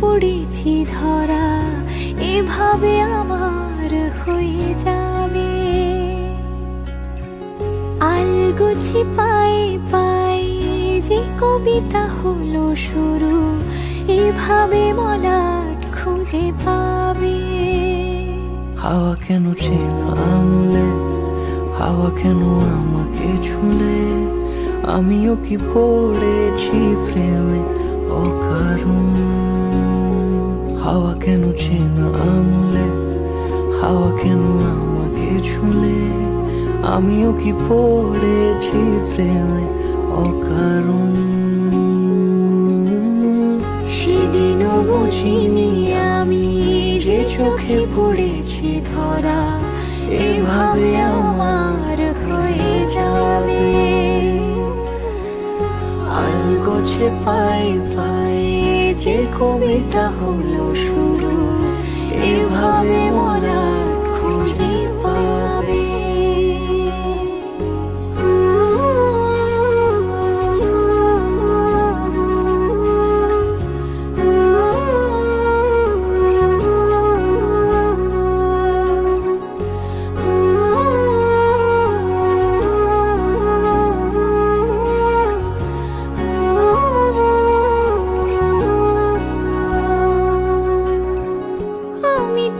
পড়েছি ধরা, এভাবে আমার হয়ে যাবে। আলগুছি পাই পাই যে কবিতা হলো শুরু, এভাবে মলাট খুঁজে পাবে। হাওয়া কেন আঙুলে হাওয়া কেন আমাকে ছুলে? আমিও কি পড়েছি প্রেমে? অকারণ। হাওয়া কেন চেনা আঙুলে? হাওয়া কেন আমাকে ছুলে? আমিও কি পড়েছি প্রেমে অকারণ? সেদিনও বুঝিনি আমি যে চোখে পড়েছি ধরা। এভাবে আলগোছে পাই পাই যে কবিতা হলো শুরু।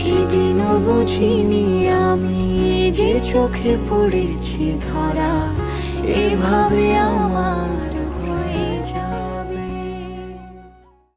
সেদিনও বুঝিনি আমি যে চোখে পড়েছি ধরা। এভাবে